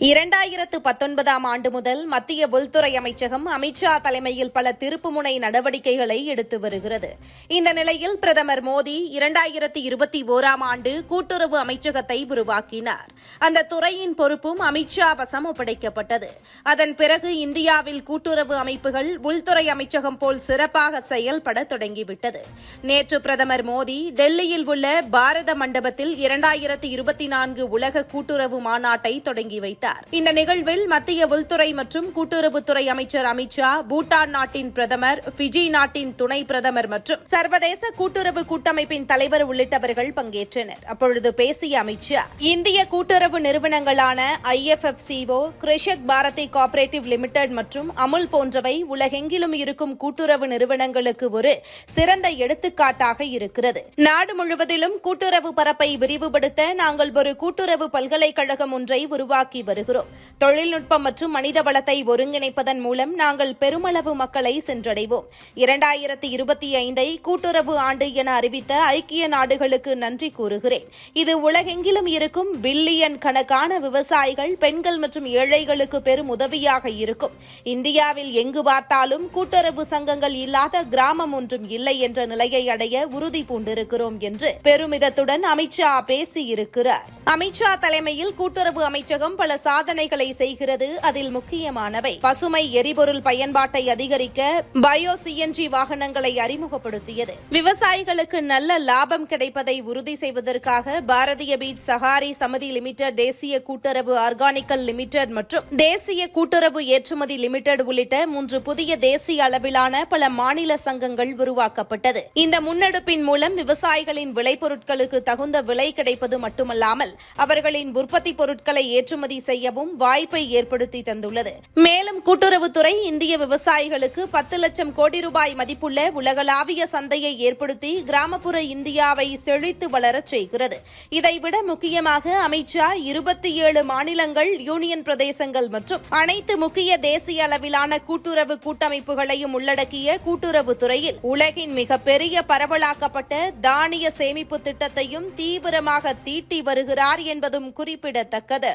இரண்டாயிரத்து பத்தொன்பதாம் ஆண்டு முதல் மத்திய உள்துறை அமைச்சகம் அமித்ஷா தலைமையில் பல திருப்புமுனை நடவடிக்கைகளை எடுத்து வருகிறது. இந்த நிலையில் பிரதமர் மோடி இரண்டாயிரத்து இருபத்தி ஓராம் ஆண்டு கூட்டுறவு அமைச்சகத்தை உருவாக்கினார். அந்த துறையின் பொறுப்பும் அமித்ஷா வசம் ஒப்படைக்கப்பட்டது. அதன் பிறகு இந்தியாவில் கூட்டுறவு அமைப்புகள் உள்துறை அமைச்சகம் போல் சிறப்பாக செயல்பட தொடங்கிவிட்டது. நேற்று பிரதமர் மோடி டெல்லியில் உள்ள பாரத மண்டபத்தில் இரண்டாயிரத்து இருபத்தி நான்கு உலக கூட்டுறவு மாநாட்டை தொடங்கி வைத்தார். இந்த நிகழ்வில் மத்திய உள்துறை மற்றும் கூட்டுறவுத்துறை அமைச்சர் அமித்ஷா பூட்டான் நாட்டின் பிரதமர் பிஜி நாட்டின் துணை பிரதமர் மற்றும் சர்வதேச கூட்டுறவு கூட்டமைப்பின் தலைவர் உள்ளிட்டவர்கள் பங்கேற்றனர். அப்பொழுது பேசிய அமித்ஷா இந்திய கூட்டுறவு நிறுவனங்களான ஐஎஃப்எஃப்சிஓ கிருஷக் பாரதி கோஆபரேட்டிவ் லிமிடெட் மற்றும் அமுல் போன்றவை உலகெங்கிலும் இருக்கும் கூட்டுறவு நிறுவனங்களுக்கு ஒரு சிறந்த எடுத்துக்காட்டாக இருக்கிறது. நாடு முழுவதிலும் கூட்டுறவு பரப்பை விரிவுபடுத்த நாங்கள் ஒரு கூட்டுறவு பல்கலைக்கழகம் ஒன்றை உருவாக்கி வருகிறோம். வருகிறோம். தொழில்நுட்பம் மற்றும் மனித வளத்தை ஒருங்கிணைப்பதன் மூலம் நாங்கள் பெருமளவு மக்களை சென்றடைவோம். இரண்டாயிரத்தி இருபத்தி ஐந்தை கூட்டுறவு ஆண்டு என அறிவித்த ஐக்கிய நாடுகளுக்கு நன்றி கூறுகிறேன். இது உலகெங்கிலும் இருக்கும் பில்லியன் கணக்கான விவசாயிகள் பெண்கள் மற்றும் ஏழைகளுக்கு பெரும் உதவியாக இருக்கும். இந்தியாவில் எங்கு பார்த்தாலும் கூட்டுறவு சங்கங்கள் இல்லாத கிராமம் ஒன்றும் இல்லை என்ற நிலையை அடைய உறுதி பூண்டிருக்கிறோம் என்று பெருமிதத்துடன் அமித்ஷா பேசியிருக்கிறார். அமித்ஷா தலைமையில் கூட்டுறவு அமைச்சகம் பல சாதனைகளை செய்கிறது அதில் முக்கியமானவை. பசுமை எரிபொருள் பயன்பாட்டை அதிகரிக்க பயோ சிஎன்ஜி வாகனங்களை அறிமுகப்படுத்தியது. விவசாயிகளுக்கு நல்ல லாபம் கிடைப்பதை உறுதி செய்வதற்காக பாரதிய பீச் சஹாரி சமிதி லிமிடெட் தேசிய கூட்டுறவு ஆர்கானிக்கல் லிமிடெட் மற்றும் தேசிய கூட்டுறவு ஏற்றுமதி லிமிடெட் உள்ளிட்ட மூன்று புதிய தேசிய அளவிலான பல மாநில சங்கங்கள் உருவாக்கப்பட்டது. இந்த முன்னெடுப்பின் மூலம் விவசாயிகளின் விளைபொருட்களுக்கு தகுந்த விலை கிடைப்பது மட்டுமல்லாமல் அவர்களின் உற்பத்தி பொருட்களை ஏற்றுமதி செய்ய செய்யவும் வாய்ப்பை ஏற்படுத்தி தந்துள்ளது. மேலும் கூட்டுறவுத்துறை இந்திய விவசாயிகளுக்கு பத்து லட்சம் கோடி ரூபாய் மதிப்புள்ள உலகளாவிய சந்தையை ஏற்படுத்தி கிராமப்புற இந்தியாவை செழித்து வளரச் செய்கிறது. இதைவிட முக்கியமாக அமித்ஷா இருபத்தி ஏழு மாநிலங்கள் யூனியன் பிரதேசங்கள் மற்றும் அனைத்து முக்கிய தேசிய அளவிலான கூட்டுறவு கூட்டமைப்புகளையும் உள்ளடக்கிய கூட்டுறவுத்துறையில் உலகின் மிகப்பெரிய பரவலாக்கப்பட்ட தானிய சேமிப்பு திட்டத்தையும் தீவிரமாக தீட்டி வருகிறார் என்பதும் குறிப்பிடத்தக்கது.